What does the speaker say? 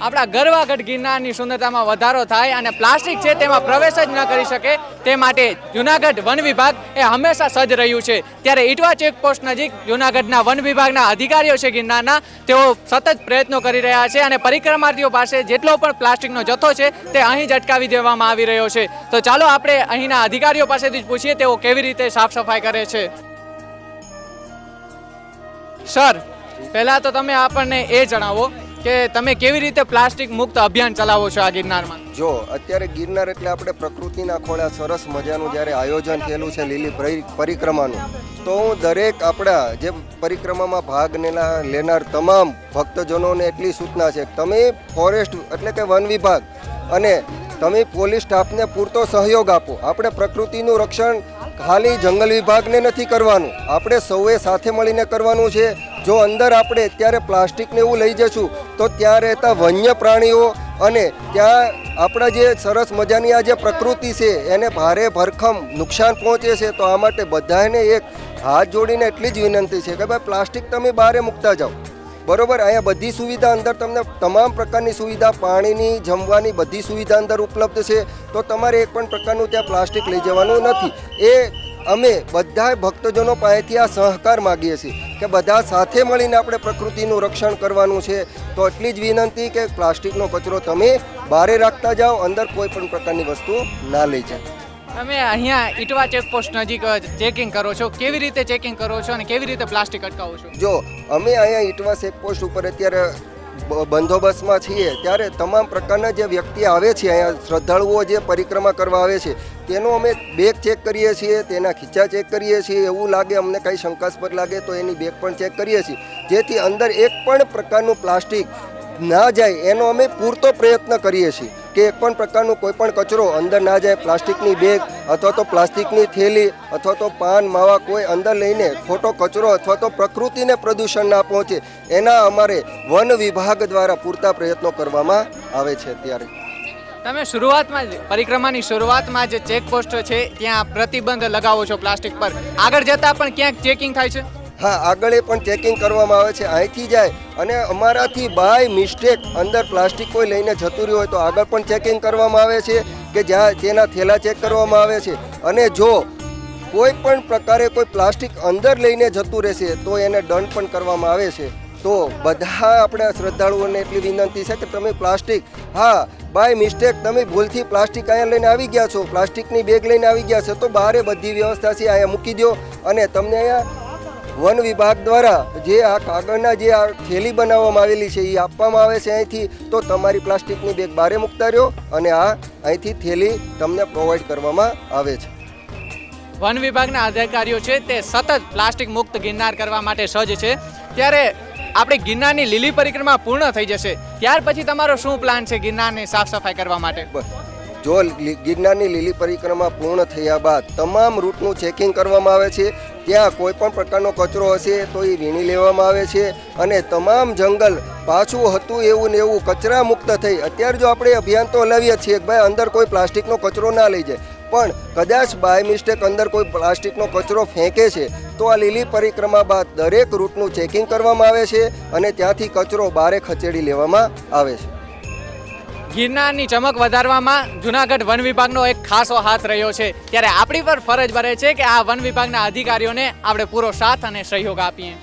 આપણા ગરવાગઢ ગિરનારની સુંદરતામાં વધારો થાય અને પ્લાસ્ટિક છે તેમાં પ્રવેશ જ ન કરી શકે, તે માટે જુનાગઢ વન વિભાગ એ હંમેશા સજ્જ રહ્યું છે. ત્યારે ઇટવા ચેકપોસ્ટ નજીક જુનાગઢના વન વિભાગના અધિકારીઓ છે ગિરનારના, તેઓ સતત પ્રયત્નો કરી રહ્યા છે અને પરિક્રમાર્થીઓ પાસે જેટલો પણ પ્લાસ્ટિકનો જથ્થો છે, તે અહીં જ અટકાવી દેવામાં આવી રહ્યો છે. તો ચાલો આપણે અહીંના અધિકારીઓ પાસેથી જ પૂછીએ, તેઓ કેવી રીતે સાફ સફાઈ કરે છે. સર, પહેલાં તો તમે આપણને એ જણાવો કે તમે કેવી રીતે પ્લાસ્ટિક મુક્ત અભિયાન ચલાવો છો આ ગિરનારમાં? જો, અત્યારે ગિરનાર એટલે આપણે પ્રકૃતિના ખોળે સરસ મજાનું જ્યારે આયોજન થયેલું છે લીલી પરી- પરિક્રમાનું, તો હું દરેક આપણા જે પરિક્રમામાં ભાગ લેનાર તમામ ભક્તજનોને એટલી સૂચના છે તમે ફોરેસ્ટ એટલે કે વન વિભાગ અને તમે પોલીસ સ્ટાફને પૂરતો સહયોગ આપો. આપણે પ્રકૃતિનું રક્ષણ ખાલી જંગલ વિભાગને નથી કરવાનું. આપણે સૌએ સાથે મળીને કરવાનું છે. જો અંદર આપણે અત્યારે પ્લાસ્ટિકને એવું લઈ જશું, તો ત્યાં રહેતા વન્ય પ્રાણીઓ અને ત્યાં આપણા જે સરસ મજાની આ જે પ્રકૃતિ છે, એને ભારે ભરખમ નુકસાન પહોંચે છે, તો આ માટે બધાને એક હાથ જોડીને એટલી જ વિનંતી છે કે ભાઈ, પ્લાસ્ટિક તમે બહારે મૂકતા જાઓ. બરોબર, અહીંયા બધી સુવિધા અંદર તમને તમામ પ્રકારની સુવિધા, પાણીની, જમવાની બધી સુવિધા અંદર ઉપલબ્ધ છે. તો તમારે એક પણ પ્રકારનું ત્યાં પ્લાસ્ટિક લઈ જવાનું નથી. એ અમે બધા ભક્તજનો પાસેથી આ સહકાર માગીએ છીએ કે બધા સાથે મળીને આપણે પ્રકૃતિનું રક્ષણ કરવાનું છે. તો એટલી જ વિનંતી કે પ્લાસ્ટિકનો કચરો તમે બહારે રાખતા જાઓ, અંદર કોઈ પણ પ્રકારની વસ્તુ ના લઈ જાય. તમે અહીંયા ઇટવા ચેકપોસ્ટ નજીક ચેકિંગ કરો છો. કેવી રીતે ચેકિંગ કરો છો અને કેવી રીતે પ્લાસ્ટિક અટકાવો છો? જો, અમે અહીંયા ઈટવા ચેકપોસ્ટ ઉપર અત્યારે બંદોબસ્તમાં છીએ, ત્યારે તમામ પ્રકારના જે વ્યક્તિ આવે છે અહીંયા, શ્રદ્ધાળુઓ જે પરિક્રમા કરવા આવે છે, તેનો અમે બેગ ચેક કરીએ છીએ, તેના ખીચા ચેક કરીએ છીએ, એવું લાગે, અમને કંઈ શંકાસ્પદ લાગે તો એની બેગ પણ ચેક કરીએ છીએ. જેથી અંદર એક પણ પ્રકારનું પ્લાસ્ટિક ના જાય, એનો અમે પૂરતો પ્રયત્ન કરીએ છીએ. કે પણ પ્રકારનું કોઈ પણ કચરો અંદર ના જાય, પ્લાસ્ટિકની બેગ અથવા તો પ્લાસ્ટિકની થેલી અથવા તો પાન, માવા કોઈ અંદર લઈને ખોટો કચરો અથવા તો પ્રકૃતિને પ્રદૂષણ ના પહોંચે, એના અમારે વન વિભાગ દ્વારા પૂરતા પ્રયત્નો કરવામાં આવે છે અત્યારે તમે શરૂઆતમાં જ, પરિક્રમાની શરૂઆતમાં જે ચેકપોસ્ટ છે, ત્યાં પ્રતિબંધ લગાવો છો પ્લાસ્ટિક પર. આગળ જતાં પણ ક્યાંક ચેકિંગ થાય છે? હા, આગળ એ પણ ચેકિંગ કરવામાં આવે છે. અહીંથી જાય અને અમારાથી બાય મિસ્ટેક અંદર પ્લાસ્ટિક કોઈ લઈને જતું રહ્યું હોય તો આગળ પણ ચેકિંગ કરવામાં આવે છે કે જ્યાં તેના થેલા ચેક કરવામાં આવે છે. અને જો કોઈ પણ પ્રકારે કોઈ પ્લાસ્ટિક અંદર લઈને જતું રહેશે તો એને દંડ પણ કરવામાં આવે છે. તો બધા આપણા શ્રદ્ધાળુઓને એટલી વિનંતી છે કે તમે પ્લાસ્ટિક હા બાય મિસ્ટેક તમે ભૂલથી પ્લાસ્ટિક અહીંયા લઈને આવી ગયા છો. પ્લાસ્ટિકની બેગ લઈને આવી ગયા છો. તો બહારે બધી વ્યવસ્થા છે, અહીંયા મૂકી દો અને તમને અહીંયા વન વિભાગ દ્વારા જે આ કાગળના જે આ થેલી બનાવવામાં આવેલી છે એ આપવામાં આવે છે અહીંથી. તો તમારી પ્લાસ્ટિકની બેગ બારે મૂકતા રહ્યો અને આ અહીંથી થેલી તમને પ્રોવાઈડ કરવામાં આવે છે. વન વિભાગના અધિકારીઓ છે તે સતત પ્લાસ્ટિક મુક્ત ગિરનાર કરવા માટે સજ્જ છે. ત્યારે આપણે ગિરનારની લીલી પરિક્રમા પૂર્ણ થઈ જશે. ત્યાર પછી તમારો શું પ્લાન છે ગિરનારની સાફ સફાઈ કરવા માટે. જો ગિરનારની લીલી પરિક્રમા પૂર્ણ થયા બાદ તમામ રૂટનું ચેકિંગ કરવામાં આવે છે. ત્યાં કોઈ પણ પ્રકારનો કચરો હશે તો એ વીણી લેવામાં આવે છે અને તમામ જંગલ પાછું હતું એવું ને એવું કચરા મુક્ત થઈ. અત્યારે જો આપણે અભિયાન તો હલાવીએ છીએ કે ભાઈ અંદર કોઈ પ્લાસ્ટિકનો કચરો ના લઈ જાય. પણ કદાચ બાય મિસ્ટેક અંદર કોઈ પ્લાસ્ટિકનો કચરો ફેંકે છે, તો આ લીલી પરિક્રમા બાદ દરેક રૂટનું ચેકિંગ કરવામાં આવે છે અને ત્યાંથી કચરો બારે ખસેડી લેવામાં આવે છે. ગિરનારની ચમક વધારવામાં જુનાગઢ વન વિભાગનો એક ખાસો હાથ રહ્યો છે. ત્યારે આપણી પર ફરજ ભરે છે કે આ વન વિભાગના અધિકારીઓને આપણે પૂરો સાથ અને સહયોગ આપીએ.